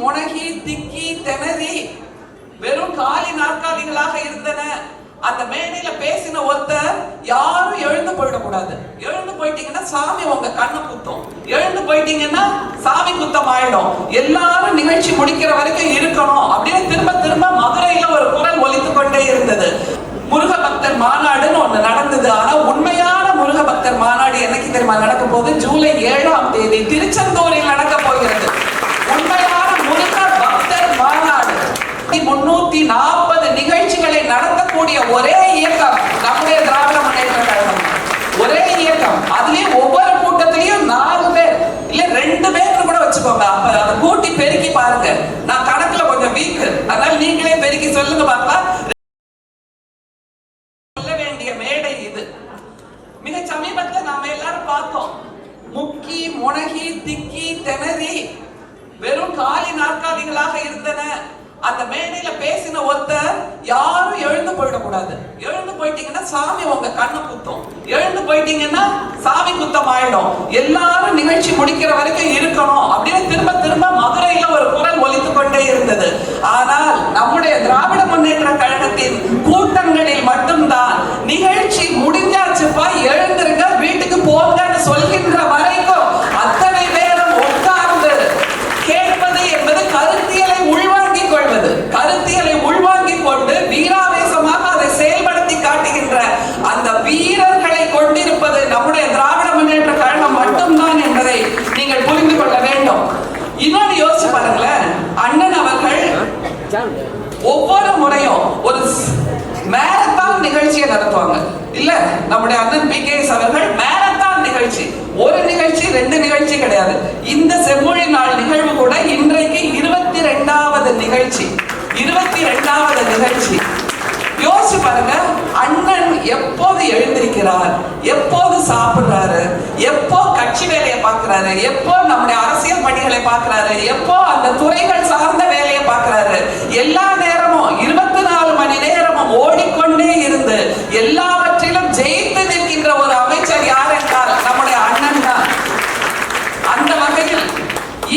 முனகி திக்கி திணறி வெறும் காலி நாற்காலிகளாக இருந்தன. அந்த மேடையில பேசின ஒருத்தர் யாரும் எழுந்து போயிடக்கூடாது. எழுந்து போயிட்டீங்கன்னா சாமி உங்க கண்ணை குத்தும். எழுந்து போயிட்டீங்கன்னா சாமி குத்தம் ஆயிடும் எல்லாரும் நிகழ்ச்சி முடிக்கிற வரைக்கும் இருக்கணும். அப்படின்னு திரும்ப திரும்ப மதுரையில ஒரு குரல் ஒலித்து கொண்டே இருந்தது. முருக பக்தர் மாநாடுன்னு ஒண்ணு நடந்தது. ஆனா உண்மையான முருக பக்தர் மாநாடு என்னைக்கு தெரியுமா? நடக்க போது ஜூலை ஏழாம் தேதி. திருச்செந்தூரில் நடக்க போகிறது உண்மையான முருக பக்தர் மாநாடு முன்னூத்தி நாற்பது நிகழ்ச்சிகளை நடத்தக்கூடிய ஒரே இயக்கம் நம்முடைய திராவிட முன்னேற்ற கழகம் ஒரே இயக்கம் அதுலயும் ஒவ்வொரு கூட்டத்திலையும் நாலு பேர் இல்ல ரெண்டு பேர் கூட வச்சுக்கோங்க அப்ப அதை கூட்டி பெருக்கி பாருங்க நான் வீக்கு. அதனால நீங்களே பெருக்கி சொல்லுங்க பாப்பா சொல்ல வேண்டிய மேடை இது மிக சமீபத்துல நாம எல்லாரும் பார்த்தோம் முக்கி முனகி திக்கி திணறி வெறும் காலி நாற்காலிகளாக இருந்தன அந்த மேடையில பேசின ஒருத்தர் யாரும் எழுந்து போயிடக்கூடாது. எழுந்து போயிட்டீங்கன்னா சாமி உங்க கண்ணை குத்தும். எழுந்து போயிட்டீங்கன்னா சாமி குத்தம் ஆயிடும் எல்லாரும் நிகழ்ச்சி முடிக்கிற வரைக்கும் இருக்கணும். அப்படின்னு திரும்ப திரும்ப மதுரையில ஒரு குரல் ஒலித்து கொண்டே இருந்தது. ஆனால் நம்முடைய திராவிட முன்னேற்ற கழகத்தின் கூட்டங்களில் மட்டும்தான். நிகழ்ச்சி முடிஞ்சாச்சுப்பா எழுந்திருங்க வீட்டுக்கு போங்கன்னு சொல்லி வரைக்கும் அத்தனை பேரும் உட்கார்ந்து கேட்பது என்பது கருத்தியலை உள்வாங்கிக் கொள்வது கருத்தியலை உள்வாங்கிக் கொண்டு வீராவேசமாக அதை செயல்படுத்தி காட்டுகின்ற அந்த வீரர்களை கொண்டிருப்பது நம்முடைய திராவிட முன்னேற்ற கழகம் மட்டும்தான் என்பதை நீங்கள் புரிந்து கொள்ள வேண்டும் இன்னொன்னு யோசிச்சு பாருங்களேன் அண்ணன் அவர்கள் ஒவ்வொரு முறையும் ஒரு மேரத்தான் நிகழ்ச்சியை நடத்துவாங்க. இல்ல நம்முடைய அண்ணன் பி. கே. அவர்கள் மேரத்தான் நிகழ்ச்சி. ஒரு நிகழ்ச்சி ரெண்டு நிகழ்ச்சி கிடையாது. இந்த செம்மொழி நாள் நிகழ்வு கூட இன்றைக்கு இருபத்தி ரெண்டாவது நிகழ்ச்சி. இருபத்தி ரெண்டாவது நிகழ்ச்சி. யோசிச்சு பாருங்க அண்ணன் எப்போது எழுந்திருக்கிறார்? எப்போது சாப்பிடுறாரு? எப்போ கட்சி வேலையை பார்க்கிறாரு? எப்போ நம்முடைய அரசியல் பணிகளை பார்க்கிறாரு? எப்போ அந்த துறைகள் சார்ந்த வேலையை பார்க்கிறாரு? எல்லா நேரமும் இருபத்தி நாலு மணி நேரமும் ஓடிக்கொண்டே இருந்து எல்லாவற்றிலும் ஜெயித்து நிற்கின்ற ஒரு அமைச்சர் யார் என்றால் நம்முடைய அண்ணன் தான். அந்த வகையில்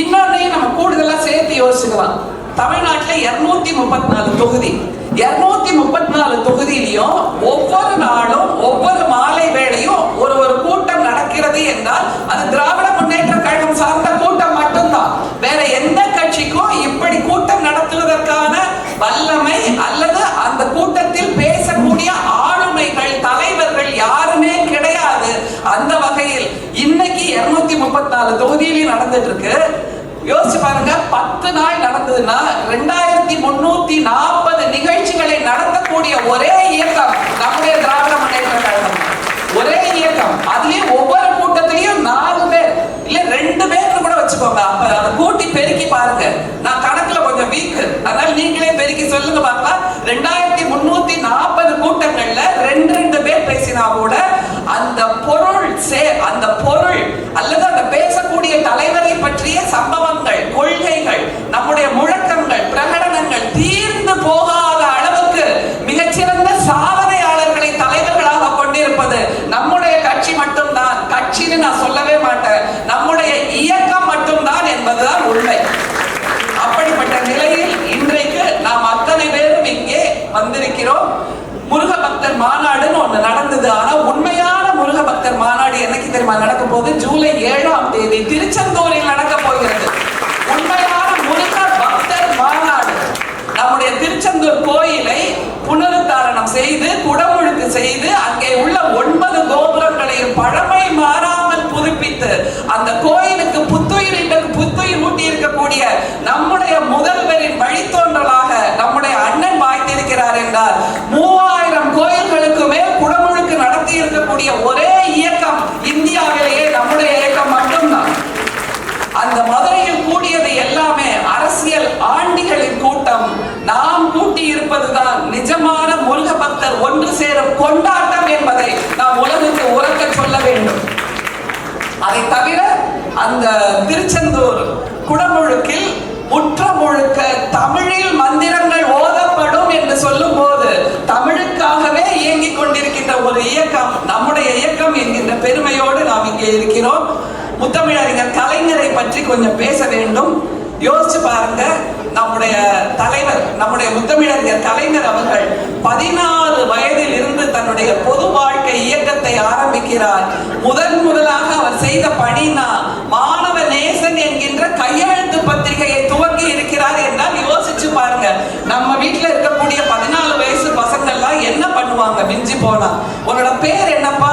இன்னொன்னையும் நம்ம கூடுதலா சேர்த்து யோசிக்கலாம் தமிழ்நாட்டில் இருநூத்தி முப்பத்தி நாலு தொகுதி. தொகுதியிலையும் ஒவ்வொரு நாளும் ஒவ்வொரு மாலை வேளையும் ஒரு ஒரு கூட்டம் நடக்கிறது என்றால் அது திராவிட முன்னேற்ற கழகம் சார்ந்த கூட்டம் மட்டும்தான். வேற எந்த கட்சிக்கும் இப்படி கூட்டம் நடத்துவதற்கான வல்லமை அல்லது அந்த கூட்டத்தில் பேசக்கூடிய ஆளுமைகள் தலைவர்கள் யாருமே கிடையாது. அந்த வகையில் இன்னைக்கு இருநூத்தி முப்பத்தி நாலு தொகுதியிலையும் நடந்துட்டு இருக்கு யோசிச்சு பாருங்க பத்து நாள் நடந்ததுன்னா ரெண்டாயிரத்தி முன்னூத்தி நாற்பது நிகழ்ச்சிகளை நடத்தக்கூடிய ஒரே இயக்கம் நம்முடைய திராவிட முன்னேற்ற கழகம் ஒரே இயக்கம் அதுலயும் ஒவ்வொரு கூட்டத்திலையும் நாலு பேர் இல்ல ரெண்டு பேர் கூட வச்சுக்கோங்க அப்ப அதை கூட்டி பெருக்கி பாருங்க நான் கணக்குல கொஞ்சம் வீக் அதனால நீங்களே பெருக்கி சொல்லுங்க பார்க்கலாம் ரெண்டாயிரத்தி முன்னூத்தி நாற்பது கூட்டங்கள்ல ரெண்டு ரெண்டு பேர் அந்த பொருள் சே அந்த பொருள் அல்லது அந்த பேசக்கூடிய தலைவரை பற்றிய சம்பவங்கள் கொள்கைகள் நம்முடைய முழக்கங்கள் பிரகடனங்கள் தீர்ந்து போகாத அளவுக்கு மிகச்சிறந்த சாதனையாளர்களை தலைவர்களாக கொண்டிருப்பது நம்முடைய கட்சி மட்டும்தான். கட்சின்னு நான் சொல்லவே மாட்டேன். நம்முடைய இயக்கம் மட்டும்தான் என்பதுதான் உண்மை. அப்படிப்பட்ட நிலையில் இன்றைக்கு நாம் அத்தனை பேரும் இங்கே வந்திருக்கிறோம். முருக பக்தர் மாநாடுன்னு ஒண்ணு நடந்தது. ஆனா உண்மையான முருக பக்தர் மாநாடு என்னைக்கு தெரியுமா? நடக்க போது ஜூலை ஏழாம் தேதி திருச்செந்தூரில் நடக்க போகிறது. உண்மையான முருக பக்தர் மாநாடு. நம்முடைய திருச்செந்தூர் கோயிலை புனருத்தாரணம் செய்து குடமுழுக்கு செய்து அங்கே உள்ள ஒன்பது கோபுரங்களையும் பழமை மாறாமல் புதுப்பித்து அந்த கோயில் புத்துயிர் புத்துயிர் ஊட்டி இருக்கக்கூடிய நம்முடைய முதல்வரின் வழித்தோன்றலாக நம்முடைய அண்ணன் வாய்த்திருக்கிறார் என்றால் மூவாயிரம் கோயில்களுக்கு மேல் குடமுழுக்கு நடத்தி இருக்கக்கூடிய ஒரே இயக்கம் இந்தியாவிலேயே நம்முடைய இயக்கம் மட்டும்தான். அந்த மதுரையில் கூடியது எல்லாமே அரசியல் ஆண்டிகளின் கூட்டம். நாம் கூட்டி இருப்பதுதான் நிஜமான முருக பக்தர் ஒன்று சேரும் கொண்டாட்டம் என்பதை நாம் உலகுக்கு உறக்க சொல்ல வேண்டும் அதை தவிர அந்த திருச்செந்தூர் குடமுழுக்கில் முற்ற முழுக்க தமிழில் மந்திரங்கள் ஓதப்படும் என்று சொல்லும் போது தமிழுக்காகவே இயங்கிக் கொண்டிருக்கின்ற ஒரு இயக்கம் நம்முடைய இயக்கம் என்கின்ற பெருமையோடு நாம் இங்கே இருக்கிறோம். முத்தமிழறிஞர் கலைஞரை பற்றி கொஞ்சம் பேச வேண்டும். யோசிச்சு பாருங்க நம்முடைய தலைவர் நம்முடைய முத்தமிழறிஞர் கலைஞர் அவர்கள் பதினாறு வயதில் இருந்து தன்னுடைய பொது வாழ்க்கை இயக்கத்தை ஆரம்பிக்கிறார். முதன் முதலாக அவர் செய்த பணினா மாணவ நேசன் என்கின்ற கையெழுத்து பத்திரிகையை துவக்கி இருக்கிறார் என்றால் யோசிச்சு பாருங்க நம்ம வீட்டுல இருக்கக்கூடிய பதினாலு வயசு பசங்கள்லாம் என்ன பண்ணுவாங்க? மிஞ்சி போனா. உன்னோட பேர் என்னப்பா?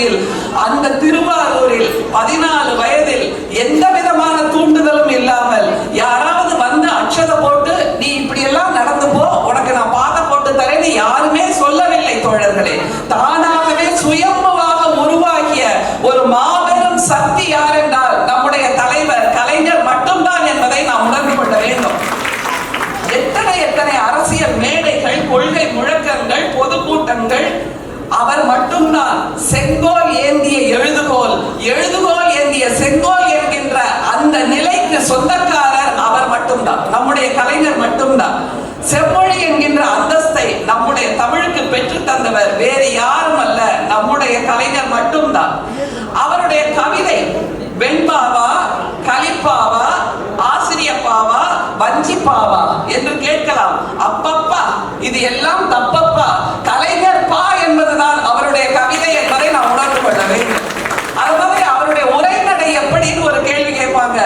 நிலையில் அந்த திருவாரூரில் பதினாலு வயதில் எந்த விதமான தூண்டுதலும் இல்லாமல் யாராவது வந்து அக்ஷதை போட்டு நீ இப்படி எல்லாம் நடந்து போ உனக்கு நான் பாத போட்டு தரேன்னு யாருமே சொல்லவில்லை தோழர்களே. தானாகவே சுயம்புவாக உருவாகிய ஒரு மாபெரும் சக்தி யார் என்றால் நம்முடைய தலைவர் கலைஞர் மட்டும்தான் என்பதை நாம் உணர்ந்து கொள்ள வேண்டும். எத்தனை எத்தனை அரசியல் மேடைகள் கொள்கை முழக்கங்கள் பொதுக்கூட்டங்கள் அவர் மட்டும்தான். செங்கோல் ஏந்திய எழுதுகோல். எழுதுகோல் ஏந்திய செங்கோல் என்கின்ற அந்த நிலைக்கு சொந்தக்காரர் அவர் மட்டும்தான். நம்முடைய கலைஞர் மட்டும்தான். செம்மொழி என்கின்ற அந்தஸ்தை நம்முடைய தமிழுக்கு பெற்று தந்தவர் வேறு யாரும் அல்ல. நம்முடைய கலைஞர் மட்டும்தான். அவருடைய கவிதை வெண்பாவா கலிப்பாவா ஆசிரியப்பாவா வஞ்சிப்பாவா என்று கேட்கலாம். அப்பப்பா இது எல்லாம் தப்பப்பா கலைஞர் பா என்பதுதான் அவருடைய கவிதை என்பதை நாம் உணர்ந்து கொள்ள வேண்டும் அது மாதிரி அவருடைய உரைநடை எப்படின்னு ஒரு கேள்வி கேட்பாங்க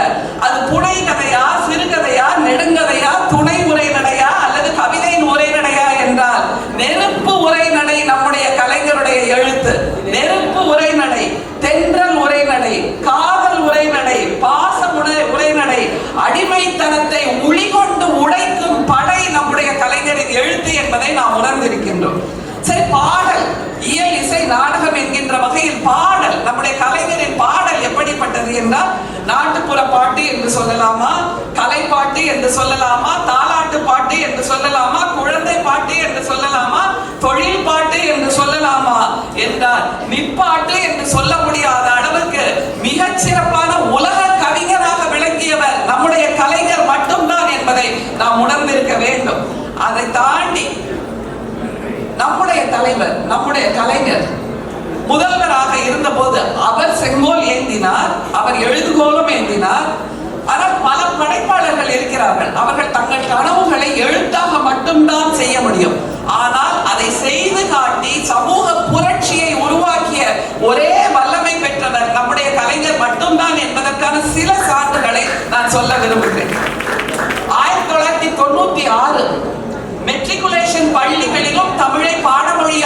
அது புனை கதையா சிறுகதையா நெடுங்கதையா துணை உரைநடையா அல்லது கவிதையின் உரைநடையா என்றால் நெருப்பு உரைநடை நம்முடைய கலைஞருடைய எழுத்து நெருப்பு உரைநடை தென்றல் உரைநடை காதல் உரைநடை பாச உரை உரைநடை அடிமைத்தனத்தை உளிகொண்டு உடைக்கும் படை நம்முடைய கலைஞரின் எழுத்து என்பதை நாம் உணர்ந்திருக்கின்றோம் சரி பாடல் இயல் இசை நாடகம் என்கின்ற வகையில் பாடல் நம்முடைய கலைஞரின் பாடல் எப்படிப்பட்டது என்றால் நாட்டுப்புற பாட்டு என்று சொல்லலாமா கலைப்பாட்டு என்று சொல்லலாமா தாலாட்டு பாட்டு என்று சொல்லலாமா குழந்தை பாட்டு என்று சொல்லலாமா தொழில் பாட்டு என்று சொல்லலாமா என்றால் நிப்பாட்டு என்று சொல்ல முடியாத அளவுக்கு மிகச் சிறப்பான உலக கவிஞராக விளங்கியவர் நம்முடைய கலைஞர் மட்டும்தான் என்பதை நாம் உணர்ந்திருக்க வேண்டும் அதை தாண்டி நம்முடைய தலைவர் நம்முடைய கலைஞர். முதல்வராக இருந்தபோது அவர் செங்கோல் ஏந்தினார் அவர் எழுதுகோலும் ஏந்தினார். ஆனால் பல படைப்பாளர்கள் இருக்கிறார்கள். அவர்கள் தங்கள் கனவுகளை எழுத்தாக மட்டும்தான் செய்ய முடியும். ஆனால் அதை செய்து காட்டி சமூக புரட்சியை உருவாக்கிய ஒரே வல்லமை பெற்றவர் நம்முடைய கலைஞர் மட்டும்தான் என்பதற்கான சில சான்றுகளை நான் சொல்ல விரும்புகிறேன். ஆயிரத்தி தொள்ளாயிரத்தி தொண்ணூத்தி ஆறு மெட்ரிகுலேஷன் பள்ளிகளிலும் தமிழை பாடமொழியாக்க